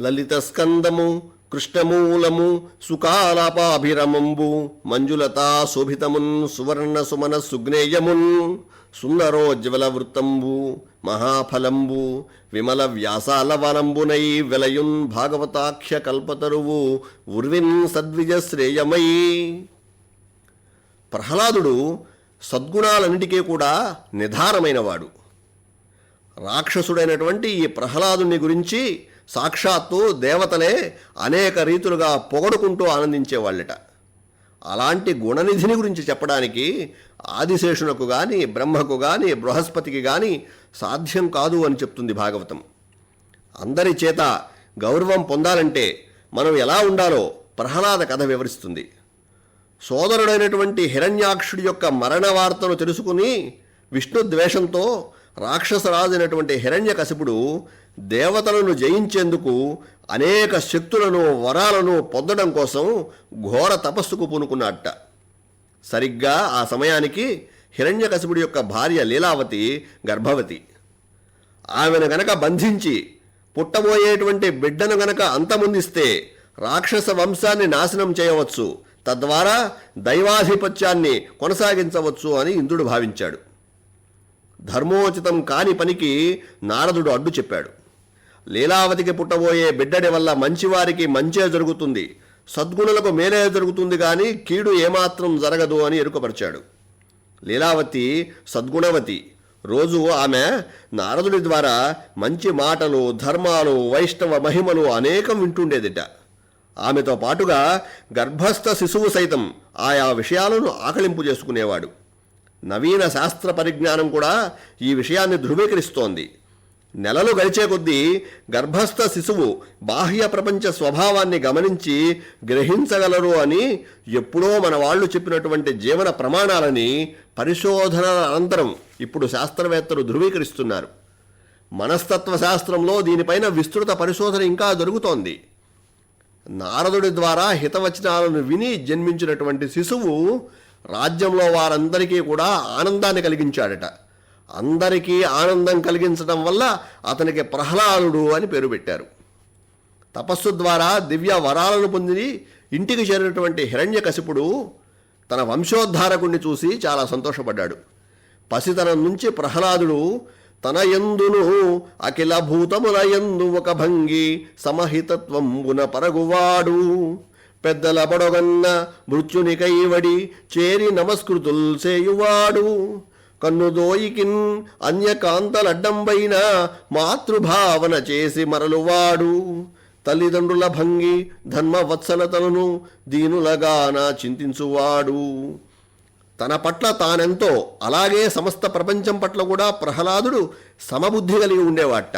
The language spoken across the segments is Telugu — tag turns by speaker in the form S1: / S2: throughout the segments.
S1: లలిత స్కందము కృష్ణమూలము సుకాలపాభిరమంబు మంజులతా శోభితమున్ సువర్ణ సుమన సుగ్నేయమున్ సుందరోజ్వల వృత్తంబు మహాఫలంబు విమల వ్యాసాల వనంబునై వెలయున్ భాగవతాఖ్య కల్పతరువు ఉర్విన్ సద్విజ శ్రేయమై. ప్రహ్లాదుడు సద్గుణాలన్నిటికీ కూడా నిధానమైనవాడు. రాక్షసుడైనటువంటి ఈ ప్రహ్లాదుని గురించి సాక్షాత్తు దేవతలే అనేక రీతులుగా పొగడుకుంటూ ఆనందించేవాళ్ళట అలాంటి గుణనిధిని గురించి చెప్పడానికి ఆదిశేషునకు గాని బ్రహ్మకు గాని బృహస్పతికి గాని సాధ్యం కాదు అని చెప్తుంది భాగవతం. అందరి చేత గౌరవం పొందాలంటే మనం ఎలా ఉండాలో ప్రహ్లాద కథ వివరిస్తుంది. సోదరుడైనటువంటి హిరణ్యాక్షుడి యొక్క మరణ వార్తను తెలుసుకుని విష్ణు ద్వేషంతో రాక్షసరాజైనటువంటి హిరణ్యకశిపుడు దేవతలను జయించేందుకు అనేక శక్తులను వరాలను పొందడం కోసం ఘోర తపస్సుకు పూనుకున్నట్ట. సరిగ్గా ఆ సమయానికి హిరణ్యకశిపుడి యొక్క భార్య లీలావతి గర్భవతి. ఆమెను గనక బంధించి పుట్టబోయేటువంటి బిడ్డను గనక అంతమొందిస్తే రాక్షస వంశాన్ని నాశనం చేయవచ్చు. తద్వారా దైవాధిపత్యాన్ని కొనసాగించవచ్చు అని ఇంద్రుడు భావించాడు. ధర్మోచితం కాని పనికి నారదుడు అడ్డు చెప్పాడు. లీలావతికి పుట్టబోయే బిడ్డడి వల్ల మంచివారికి మంచే జరుగుతుంది. సద్గుణులకు మేలే జరుగుతుంది కానీ కీడు ఏమాత్రం జరగదు అని ఎరుకపరిచాడు. లీలావతి సద్గుణవతి. రోజు ఆమె నారదుడి ద్వారా మంచి మాటలు ధర్మాలు వైష్ణవ మహిమలు అనేకం వింటుండేదిట. ఆమెతో పాటుగా గర్భస్థ శిశువు సైతం ఆయా విషయాలను ఆకలింపు చేసుకునేవాడు. నవీన శాస్త్ర పరిజ్ఞానం కూడా ఈ విషయాన్ని ధృవీకరిస్తోంది. నెలలు గడిచే కొద్దీ గర్భస్థ శిశువు బాహ్య ప్రపంచ స్వభావాన్ని గమనించి గ్రహించగలరు అని ఎప్పుడో మన వాళ్ళు చెప్పినటువంటి జీవన ప్రమాణాలని పరిశోధనల అనంతరం ఇప్పుడు శాస్త్రవేత్తలు ధృవీకరిస్తున్నారు. మనస్తత్వ శాస్త్రంలో దీనిపైన విస్తృత పరిశోధన ఇంకా జరుగుతోంది. నారదుడి ద్వారా హితవచనాలను విని జన్మించినటువంటి శిశువు రాజ్యంలో వారందరికీ కూడా ఆనందాన్ని కలిగించాడట. అందరికీ ఆనందం కలిగించడం వల్ల అతనికి ప్రహ్లాదుడు అని పేరు పెట్టారు. తపస్సు ద్వారా దివ్య వరాలను పొంది ఇంటికి చేరినటువంటి హిరణ్యకశిపుడు తన వంశోద్ధారకుణ్ణి చూసి చాలా సంతోషపడ్డాడు. పసితనం నుంచి ప్రహ్లాదుడు తన యందును అఖిల భూతముల యందు ఒక భంగి సమహితత్వంబున పరగువాడు. పెద్దల బడొగన్న మృత్యుని కైవడి చేరి నమస్కృతుల్ చేయువాడు. కన్నుదోయికిన్ అన్యకాంతలడ్డంబైన మాతృభావన చేసి మరలువాడు. తల్లిదండ్రుల భంగి ధర్మవత్సలతలను దీనులగాన చింతించువాడు. తన పట్ల తానెంతో అలాగే సమస్త ప్రపంచం పట్ల కూడా ప్రహ్లాదుడు సమబుద్ధి కలిగి ఉండేవాట.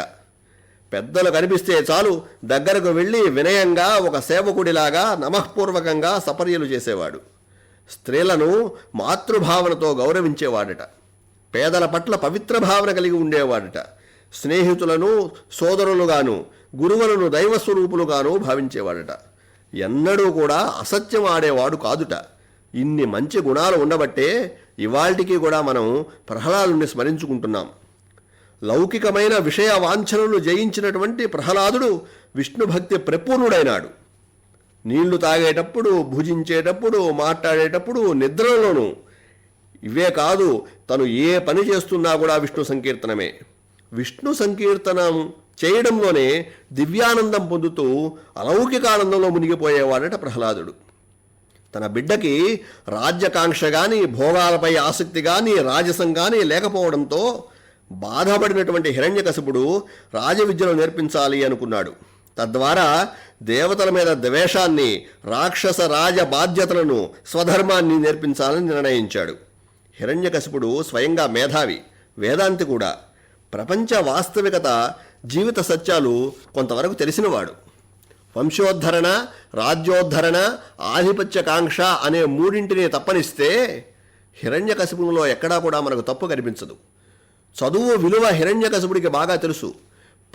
S1: పెద్దలు కనిపిస్తే చాలు దగ్గరకు వెళ్ళి వినయంగా ఒక సేవకుడిలాగా నమఃపూర్వకంగా సపర్యలు చేసేవాడు. స్త్రీలను మాతృభావనతో గౌరవించేవాడట. పేదల పట్ల పవిత్ర భావన కలిగి ఉండేవాడట. స్నేహితులను సోదరులుగాను గురువులను దైవస్వరూపులుగాను భావించేవాడట. ఎన్నడూ కూడా అసత్యం ఆడేవాడు కాదుట. ఇన్ని మంచి గుణాలు ఉండబట్టే ఇవాల్టికి కూడా మనం ప్రహ్లాదుని స్మరించుకుంటున్నాం. లౌకికమైన విషయ వాంఛనలు జయించినటువంటి ప్రహ్లాదుడు విష్ణుభక్తి ప్రపూర్ణుడైనాడు. నీళ్ళు తాగేటప్పుడు భుజించేటప్పుడు మాట్లాడేటప్పుడు నిద్రలోనూ ఇవే కాదు తను ఏ పని చేస్తున్నా కూడా విష్ణు సంకీర్తనమే. విష్ణు సంకీర్తనం చేయడంలోనే దివ్యానందం పొందుతూ అలౌకికానందంలో మునిగిపోయేవాడట ప్రహ్లాదుడు. తన బిడ్డకి రాజ్యకాంక్ష కానీ భోగాలపై ఆసక్తి కానీ రాజసం కానీ లేకపోవడంతో బాధపడినటువంటి హిరణ్యకశపుడు రాజవిద్యను నేర్పించాలి అనుకున్నాడు. తద్వారా దేవతల మీద ద్వేషాన్ని రాక్షస రాజ బాధ్యతలను స్వధర్మాన్ని నేర్పించాలని నిర్ణయించాడు. హిరణ్యకశిపుడు స్వయంగా మేధావి వేదాంతి కూడా. ప్రపంచ వాస్తవికత జీవిత సత్యాలు కొంతవరకు తెలిసినవాడు. వంశోద్ధరణ రాజ్యోద్ధరణ ఆధిపత్యకాంక్ష అనే మూడింటిని తప్పనిస్తే హిరణ్యకశిపులో ఎక్కడా కూడా మనకు తప్పు కనిపించదు. చదువు విలువ హిరణ్యకశిపుడికి బాగా తెలుసు.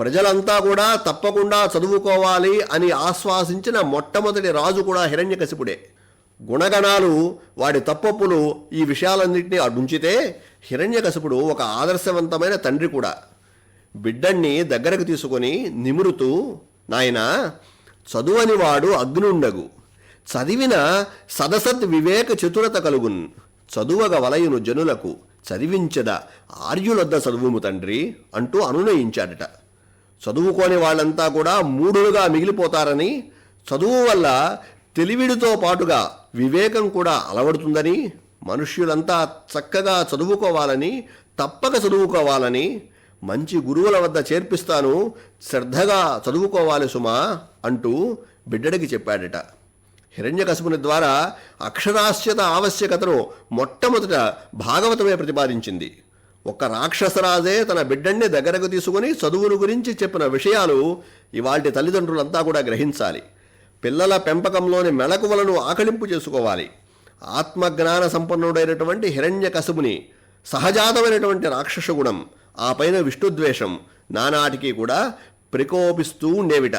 S1: ప్రజలంతా కూడా తప్పకుండా చదువుకోవాలి అని ఆశ్వాసించిన మొట్టమొదటి రాజు కూడా హిరణ్యకశిపుడే. గుణగణాలు వాడి తప్పప్పులు ఈ విషయాలన్నింటినీ అడ్డుంచితే హిరణ్యకశపుడు ఒక ఆదర్శవంతమైన తండ్రి కూడా. బిడ్డణ్ణి దగ్గరకు తీసుకొని నిమురుతూ నాయనా చదువని వాడు అగ్నుండగు. చదివిన సదసత్ వివేక చతురత కలుగున్. చదువగ వలయును జనులకు చదివించద ఆర్యులద్ద చదువుము తండ్రి అంటూ అనునయించాడట. చదువుకోని వాళ్ళంతా కూడా మూఢులుగా మిగిలిపోతారని చదువు వల్ల తెలివిడితో పాటుగా వివేకం కూడా అలవడుతుందని మనుష్యులంతా చక్కగా చదువుకోవాలని తప్పక చదువుకోవాలని మంచి గురువుల వద్ద చేర్పిస్తాను శ్రద్ధగా చదువుకోవాలి సుమా అంటూ బిడ్డడికి చెప్పాడట. హిరణ్యకశుపుని ద్వారా అక్షరాస్యత ఆవశ్యకతను మొట్టమొదట భాగవతమే ప్రతిపాదించింది. ఒక రాక్షసరాజే తన బిడ్డని దగ్గరకు తీసుకుని చదువును గురించి చెప్పిన విషయాలు ఇవాటి తల్లిదండ్రులంతా కూడా గ్రహించాలి. పిల్లల పెంపకంలోని మెళకువలను ఆకలింపు చేసుకోవాలి. ఆత్మజ్ఞాన సంపన్నుడైనటువంటి హిరణ్యకశపుని సహజాతమైనటువంటి రాక్షస గుణం ఆ పైన విష్ణుద్వేషం నానాటికి కూడా ప్రకోపిస్తూ ఉండేవిట.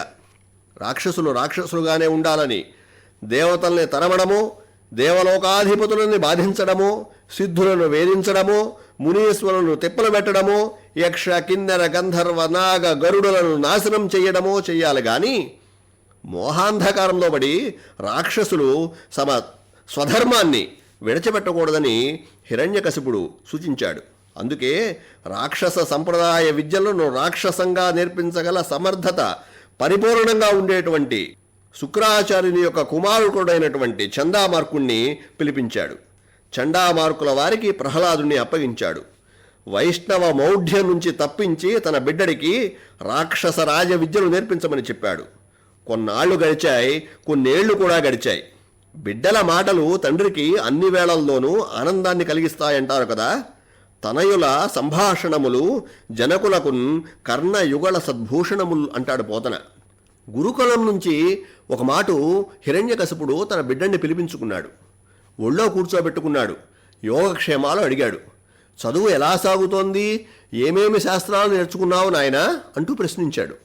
S1: రాక్షసులు రాక్షసులుగానే ఉండాలని దేవతల్ని తరమడము దేవలోకాధిపతులని బాధించడము సిద్ధులను వేధించడము మునీశ్వరులను తిప్పలు పెట్టడము యక్ష కిన్నెర గంధర్వ నాగ గరుడులను నాశనం చేయడమో చేయాలి కానీ మోహాంధకారంలో పడి రాక్షసులు తమ స్వధర్మాన్ని విడచిపెట్టకూడదని హిరణ్యకశిపుడు సూచించాడు. అందుకే రాక్షస సంప్రదాయ విద్యలను రాక్షసంగా నేర్పించగల సమర్థత పరిపూర్ణంగా ఉండేటువంటి శుక్రాచార్యుని యొక్క కుమారుకుడైనటువంటి చందామార్కుణ్ణి పిలిపించాడు. చండామార్కుల వారికి ప్రహ్లాదుని అప్పగించాడు. వైష్ణవ మౌఢ్యం నుంచి తప్పించి తన బిడ్డడికి రాక్షస రాజ విద్యను నేర్పించమని చెప్పాడు. కొన్నాళ్ళు గడిచాయి కొన్నేళ్ళు కూడా గడిచాయి. బిడ్డల మాటలు తండ్రికి అన్ని వేళల్లోనూ ఆనందాన్ని కలిగిస్తాయంటారు కదా. తనయుల సంభాషణములు జనకులకు కర్ణయుగళ సద్భూషణములు అంటాడు పోతన గురుకులం నుంచి ఒక మాటు హిరణ్యకశపుడు తన బిడ్డని పిలిపించుకున్నాడు. ఒళ్ళో కూర్చోబెట్టుకున్నాడు. యోగక్షేమాలు అడిగాడు. చదువు ఎలా సాగుతోంది? ఏమేమి శాస్త్రాలు నేర్చుకున్నావు నాయనా? అంటూ ప్రశ్నించాడు.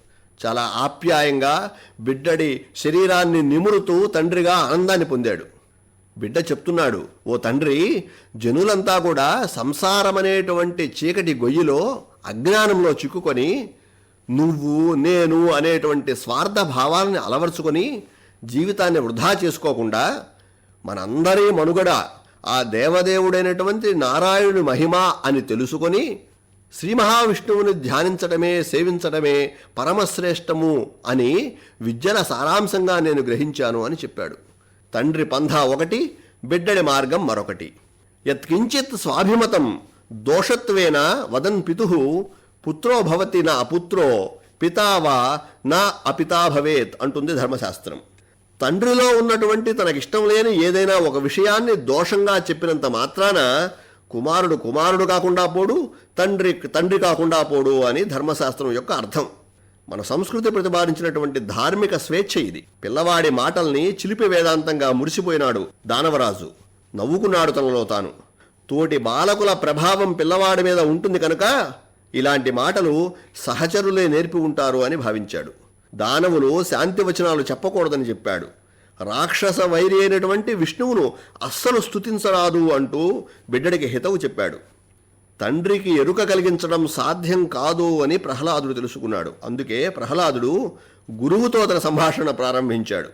S1: చాలా ఆప్యాయంగా బిడ్డడి శరీరాన్ని నిమురుతూ తండ్రిగా ఆనందాన్ని పొందాడు. బిడ్డ చెప్తున్నాడు ఓ తండ్రి జనులంతా కూడా సంసారమనేటువంటి చీకటి గొయ్యిలో అజ్ఞానంలో చిక్కుకొని నువ్వు నేను అనేటువంటి స్వార్థ భావాలని అలవర్చుకొని జీవితాన్ని వృధా చేసుకోకుండా మనందరి మనుగడ ఆ దేవదేవుడైనటువంటి నారాయణుడి మహిమ అని తెలుసుకొని శ్రీ మహావిష్ణువుని ధ్యానించడమే సేవించడమే పరమశ్రేష్టము అని విద్యల సారాంశంగా నేను గ్రహించాను అని చెప్పాడు. తండ్రి పంథా ఒకటి బిడ్డడి మార్గం మరొకటి. యత్కించిత్ స్వాభిమతం దోషత్వేన వదన్ పితు పుత్రో భవతి నా అపుత్రో పితావా నా అపితా భవేత్ అంటుంది ధర్మశాస్త్రం. తండ్రిలో ఉన్నటువంటి తనకిష్టం లేని ఏదైనా ఒక విషయాన్ని దోషంగా చెప్పినంత మాత్రాన కుమారుడు కుమారుడు కాకుండా పోడు తండ్రి తండ్రి కాకుండా పోడు అని ధర్మశాస్త్రం యొక్క అర్థం. మన సంస్కృతి ప్రతిపాదించినటువంటి ధార్మిక స్వేచ్ఛ ఇది. పిల్లవాడి మాటల్ని చిలిపి వేదాంతంగా మురిసిపోయినాడు దానవరాజు. నవ్వుకున్నాడు తనలో తాను. తోటి బాలకుల ప్రభావం పిల్లవాడి మీద ఉంటుంది కనుక ఇలాంటి మాటలు సహచరులే నేర్పి ఉంటారు అని భావించాడు. దానవులు శాంతి వచనాలు చెప్పకూడదని చెప్పాడు. రాక్షస వైరి అయినటువంటి విష్ణువును అస్సలు స్తుతించరాదు అంటూ బిడ్డడికి హితవు చెప్పాడు. తండ్రికి ఎరుక కలిగించడం సాధ్యం కాదు అని ప్రహ్లాదుడు తెలుసుకున్నాడు. అందుకే ప్రహ్లాదుడు గురువుతో తన సంభాషణ ప్రారంభించాడు.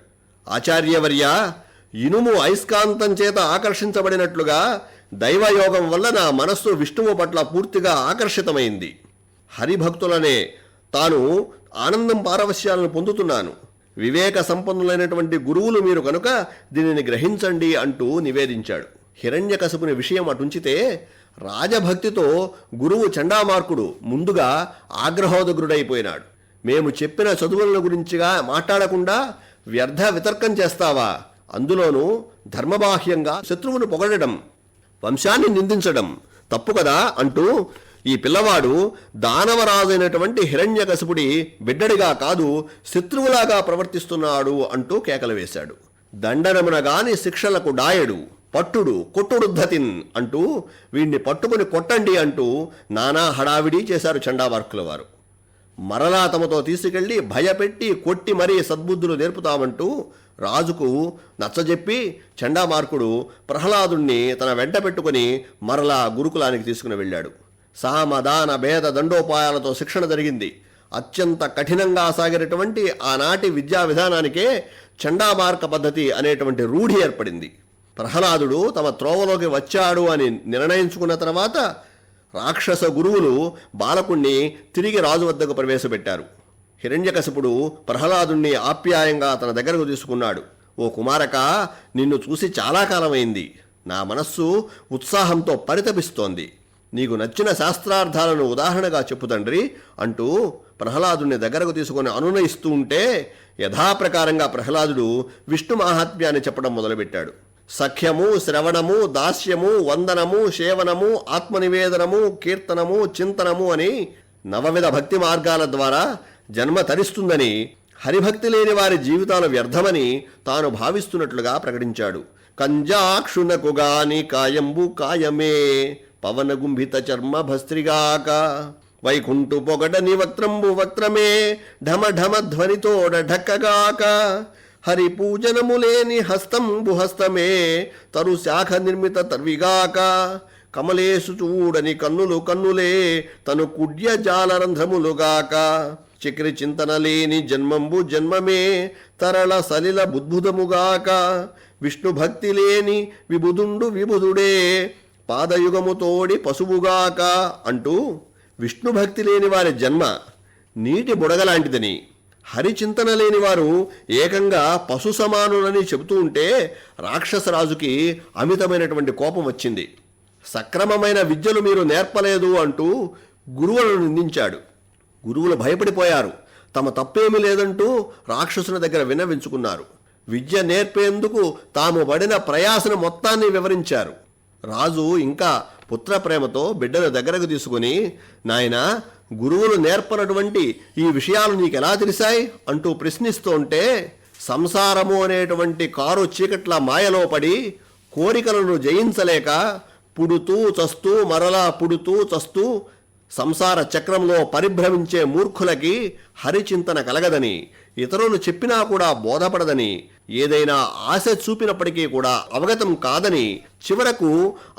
S1: ఆచార్యవర్య ఇనుము అయస్కాంతం చేత ఆకర్షించబడినట్లుగా దైవయోగం వల్ల నా మనస్సు విష్ణువు పట్ల పూర్తిగా ఆకర్షితమైంది. హరిభక్తులనే తాను ఆనందం పారవశ్యాలను పొందుతున్నాను. వివేక సంపన్నులైనటువంటి గురువులు మీరు కనుక దీనిని గ్రహించండి అంటూ నివేదించాడు. హిరణ్యకశపుని విషయం అటుంచితే రాజభక్తితో గురువు చండామార్కుడు ముందుగా ఆగ్రహోదగ్రుడైపోయినాడు. మేము చెప్పిన చదువుల గురించిగా మాట్లాడకుండా వ్యర్థ వితర్కం చేస్తావా? అందులోనూ ధర్మబాహ్యంగా శత్రువును పొగడడం వంశాన్ని నిందించడం తప్పు కదా అంటూ ఈ పిల్లవాడు దానవరాజైనటువంటి హిరణ్యకశపుడి బిడ్డడిగా కాదు శత్రువులాగా ప్రవర్తిస్తున్నాడు అంటూ కేకలు వేశాడు. దండనమున గాని శిక్షలకు డాయడు పట్టుడు కొట్టుడుద్ధతిన్ అంటూ వీణ్ణి పట్టుకుని కొట్టండి అంటూ నానా హడావిడి చేశారు చండావార్కుల వారు. మరలా తమతో తీసుకెళ్ళి భయపెట్టి కొట్టి మరీ సద్బుద్ధులు నేర్పుతామంటూ రాజుకు నచ్చజెప్పి చండామార్కుడు ప్రహ్లాదుణ్ణి తన వెంట పెట్టుకుని మరలా గురుకులానికి తీసుకుని వెళ్ళాడు. సామదాన భేద దండోపాయాలతో శిక్షణ జరిగింది. అత్యంత కఠినంగా సాగినటువంటి ఆనాటి విద్యా విధానానికే చండామార్క పద్ధతి అనేటువంటి రూఢి ఏర్పడింది. ప్రహ్లాదుడు తమ త్రోవలోకి వచ్చాడు అని నిర్ణయించుకున్న తర్వాత రాక్షస గురువులు బాలకుణ్ణి తిరిగి రాజు వద్దకు ప్రవేశపెట్టారు. హిరణ్యకశిపుడు ప్రహ్లాదుణ్ణి ఆప్యాయంగా తన దగ్గరకు తీసుకున్నాడు. ఓ కుమారక నిన్ను చూసి చాలా కాలమైంది. నా మనస్సు ఉత్సాహంతో పరితపిస్తోంది. నీకు నచ్చిన శాస్త్రార్థాలను ఉదాహరణగా చెప్పు తండ్రి అంటూ ప్రహ్లాదుని దగ్గరకు తీసుకొని అనునయిస్తూ ఉంటే యథాప్రకారంగా ప్రహ్లాదుడు విష్ణు మాహాత్మ్యాన్ని చెప్పడం మొదలుపెట్టాడు. సఖ్యము శ్రవణము దాస్యము వందనము సేవనము ఆత్మనివేదనము కీర్తనము చింతనము అని నవవిధ భక్తి మార్గాల ద్వారా జన్మ తరిస్తుందని హరిభక్తి లేని వారి జీవితాలు వ్యర్థమని తాను భావిస్తున్నట్లుగా ప్రకటించాడు. కంజాక్షునకుగాని కాయంబు కాయమే పవనగుంభిత చర్మ భస్త్రిగాక వైకుంఠు పొగడ వక్త్రంబు వక్త్రమే ఢమ ఢమ ధ్వనితోడ ఢక్కగాక హరి పూజనములేని హస్తంబు హస్తమే తరు శాఖ నిర్మిత తర్విగాక కమలేసు చూడని కన్నులు కన్నులే తను కుడ్య జాలరంధ్రములుగాక చక్రి చింతన లేని జన్మంబు జన్మమే తరళ సలిల బుద్భుదముగాక విష్ణు భక్తి లేని విబుధుండు విబుధుడే పాదయుగముతోడి పశువుగాక అంటూ విష్ణు భక్తి లేని వారి జన్మ నీటి బుడగలాంటిదని హరిచింతన లేని వారు ఏకంగా పశు సమానులని చెబుతూ ఉంటే రాక్షసరాజుకి అమితమైనటువంటి కోపం వచ్చింది. సక్రమమైన విద్యలు మీరు నేర్పలేదు అంటూ గురువులను నిందించాడు. గురువులు భయపడిపోయారు. తమ తప్పేమీ లేదంటూ రాక్షసుని దగ్గర విన్నవించుకున్నారు. విద్య నేర్పేందుకు తాము పడిన ప్రయాసను మొత్తాన్ని వివరించారు. రాజు ఇంకా పుత్ర ప్రేమతో బిడ్డను దగ్గరకు తీసుకుని నాయన గురువులు నేర్పనటువంటి ఈ విషయాలు నీకెలా తెలిసాయి? అంటూ ప్రశ్నిస్తూ ఉంటే సంసారము అనేటువంటి కారు చీకట్ల మాయలో పడి కోరికలను జయించలేక పుడుతూ చస్తూ మరలా పుడుతూ చస్తూ సంసార చక్రంలో పరిభ్రమించే మూర్ఖులకి హరిచింతన కలగదని ఇతరులు చెప్పినా కూడా బోధపడదని ఏదైనా ఆశ చూపినప్పటికీ కూడా అవగతం కాదని చివరకు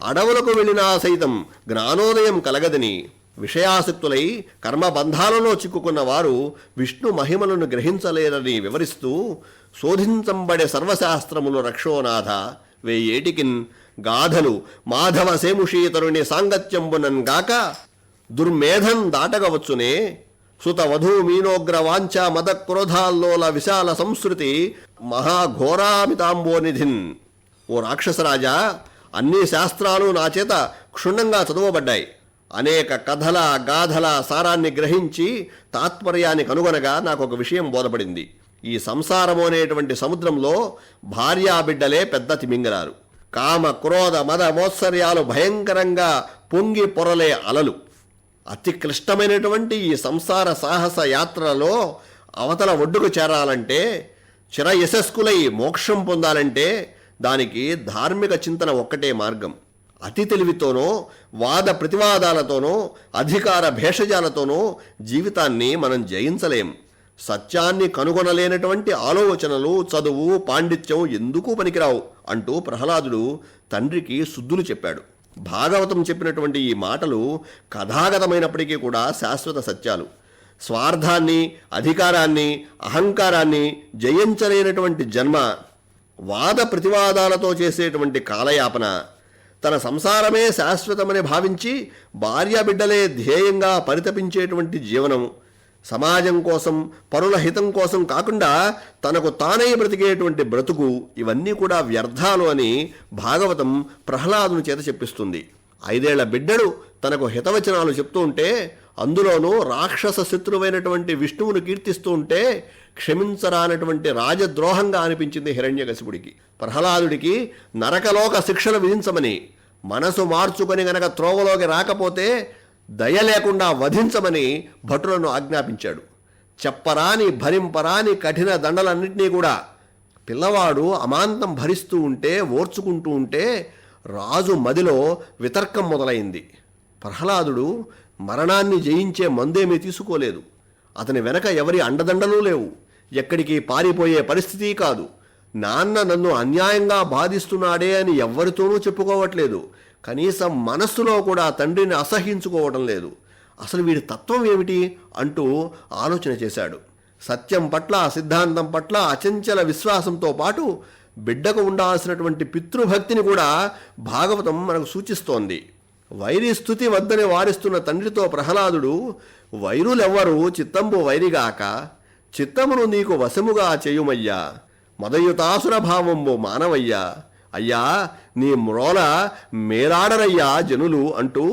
S1: అడవులకు వెళ్ళినా సైతం జ్ఞానోదయం కలగదని విషయాసక్తులై కర్మబంధాలలో చిక్కుకున్న వారు విష్ణు మహిమలను గ్రహించలేరని వివరిస్తూ శోధించంబడే సర్వశాస్త్రములు రక్షోనాథ వేయేటికిన్ గాథలు మాధవ సేముషీతరుని సాంగత్యంబునన్ గాక దుర్మేధం దాటగవచ్చునే సుత వధూ మీనోగ్ర వాంఛ మద క్రోధాల్లోల విశాల సంస్కృతి మహాఘోరామితాంబోనిధిన్. ఓ రాక్షసరాజా అన్ని శాస్త్రాలు నా చేత క్షుణ్ణంగా చదువబడ్డాయి. అనేక కథల గాథల సారాన్ని గ్రహించి తాత్పర్యాన్ని కనుగొనగా నాకు ఒక విషయం బోధపడింది. ఈ సంసారము అనేటువంటి సముద్రంలో భార్యాబిడ్డలే పెద్ద తిమింగరారు కామ క్రోధ మద మోత్సర్యాలు భయంకరంగా పొంగి పొరలే అలలు. అతి క్లిష్టమైనటువంటి ఈ సంసార సాహస యాత్రలో అవతల ఒడ్డుకు చేరాలంటే చిర యశస్కులై మోక్షం పొందాలంటే దానికి ధార్మిక చింతన ఒక్కటే మార్గం. అతి తెలివితోనో వాద ప్రతివాదాలతోనో అధికార భేషజాలతోనో జీవితాన్ని మనం జయించలేం. సత్యాన్ని కనుగొనలేనటువంటి ఆలోచనలు చదువు పాండిత్యం ఎందుకు పనికిరావు? అంటూ ప్రహ్లాదుడు తండ్రికి శుద్ధులు చెప్పాడు. భాగవతం చెప్పినటువంటి ఈ మాటలు కథాగతమైనప్పటికీ కూడా శాశ్వత సత్యాలు. స్వార్థాన్ని అధికారాన్ని అహంకారాన్ని జయించలేనటువంటి జన్మ వాద ప్రతివాదాలతో చేసేటువంటి కాలయాపన తన సంసారమే శాశ్వతమని భావించి భార్యాబిడ్డలే ధ్యేయంగా పరితపించేటువంటి జీవనం సమాజం కోసం పరుల హితం కోసం కాకుండా తనకు తానై బ్రతికేటువంటి బ్రతుకు ఇవన్నీ కూడా వ్యర్థాలు అని భాగవతం ప్రహ్లాదుని చేత చెప్పిస్తుంది. ఐదేళ్ళ బిడ్డడు తనకు హితవచనాలు చెప్తూ ఉంటే అందులోనూ రాక్షస శత్రువైనటువంటి విష్ణువును కీర్తిస్తూ ఉంటే క్షమించరానటువంటి రాజద్రోహంగా అనిపించింది హిరణ్యకశిపుడికి. ప్రహ్లాదుడికి నరకలోక శిక్షలు విధించమని మనసు మార్చుకొని గనక త్రోవలోకి రాకపోతే దయ లేకుండా వధించమని భటులను ఆజ్ఞాపించాడు. చెప్పరాని భరింపరాని కఠిన దండలన్నింటినీ కూడా పిల్లవాడు అమాంతం భరిస్తూ ఉంటే ఓర్చుకుంటూ ఉంటే రాజు మదిలో వితర్కం మొదలైంది. ప్రహ్లాదుడు మరణాన్ని జయించే మందేమీ తీసుకోలేదు. అతని వెనక ఎవరి అండదండలు లేవు. ఎక్కడికి పారిపోయే పరిస్థితి కాదు. నాన్న నన్ను అన్యాయంగా బాధిస్తున్నాడే అని ఎవ్వరితోనూ చెప్పుకోవట్లేదు. కనీసం మనస్సులో కూడా తండ్రిని అసహించుకోవడం లేదు. అసలు వీడి తత్వం ఏమిటి? అంటూ ఆలోచన చేశాడు. సత్యం పట్ల సిద్ధాంతం పట్ల అచంచల విశ్వాసంతో పాటు బిడ్డకు ఉండాల్సినటువంటి పితృభక్తిని కూడా భాగవతం మనకు సూచిస్తోంది. వైరి స్థుతి వద్దని వారిస్తున్న తండ్రితో ప్రహ్లాదుడు వైరులెవ్వరూ చిత్తంబు వైరిగాక. చిత్తమును నీకు వశముగా చేయుమయ్యా. మదయుతాసుర భావంబు మానవయ్యా. అయ్యా నీ మ్రోల మేలాడరయ్యా జనులు అంటూ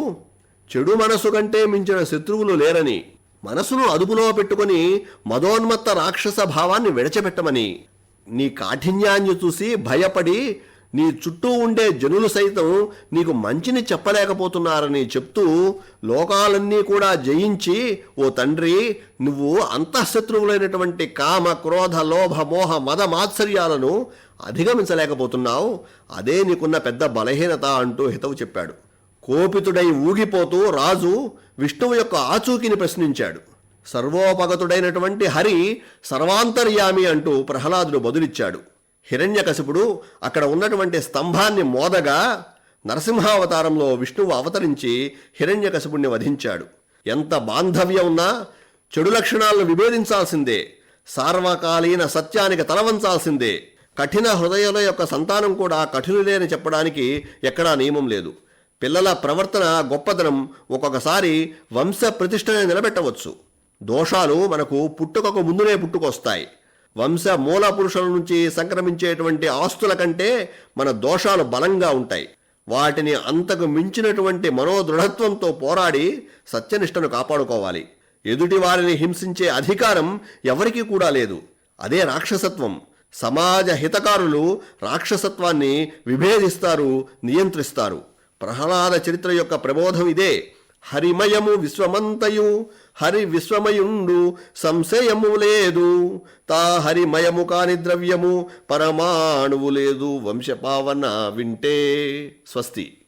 S1: చెడు మనసు కంటే మించిన శత్రువులు లేరని మనసును అదుపులో పెట్టుకొని మదోన్మత్త రాక్షస భావాన్ని విడచపెట్టమని నీ కాఠిన్యాన్ని చూసి భయపడి నీ చుట్టూ ఉండే జనులు సైతం నీకు మంచిని చెప్పలేకపోతున్నారని చెప్తూ లోకాలన్నీ కూడా జయించి ఓ తండ్రి నువ్వు అంతఃశత్రువులైనటువంటి కామ క్రోధ లోభ మోహ మద మాత్సర్యాలను అధిగమించలేకపోతున్నావు. అదే నీకున్న పెద్ద బలహీనత అంటూ హితవు చెప్పాడు. కోపితుడై ఊగిపోతూ రాజు విష్ణువు యొక్క ఆచూకిని ప్రశ్నించాడు. సర్వోపగతుడైనటువంటి హరి సర్వాంతర్యామి అంటూ ప్రహ్లాదుడు బదులిచ్చాడు. హిరణ్యకశిపుడు అక్కడ ఉన్నటువంటి స్తంభాన్ని మోదగా నరసింహావతారంలో విష్ణువు అవతరించి హిరణ్యకశిపుణ్ణి వధించాడు. ఎంత బాంధవ్యం ఉన్నా చెడు లక్షణాలను విభేదించాల్సిందే. సార్వకాలీన సత్యానికి తలవంచాల్సిందే. కఠిన హృదయాల యొక్క సంతానం కూడా కఠినులే అని చెప్పడానికి ఎక్కడా నియమం లేదు. పిల్లల ప్రవర్తన గొప్పతనం ఒక్కొక్కసారి వంశ ప్రతిష్టని నిలబెట్టవచ్చు. దోషాలు మనకు పుట్టుకకు ముందునే పుట్టుకొస్తాయి. వంశ మూల పురుషుల నుంచి సంక్రమించేటువంటి ఆస్తుల కంటే మన దోషాలు బలంగా ఉంటాయి. వాటిని అంతకు మించినటువంటి మనోదృఢత్వంతో పోరాడి సత్యనిష్టను కాపాడుకోవాలి. ఎదుటి వారిని హింసించే అధికారం ఎవరికీ కూడా లేదు. అదే రాక్షసత్వం. సమాజ హితకారులు రాక్షసత్వాన్ని విభేదిస్తారు నియంత్రిస్తారు. ప్రహ్లాద చరిత్ర యొక్క ప్రబోధం ఇదే. హరిమయము విశ్వమంతయు హరి విశ్వమయుండు సంశయము లేదు. తా హరిమయము కాని ద్రవ్యము పరమాణువు లేదు. వంశపావన వింటే స్వస్తి.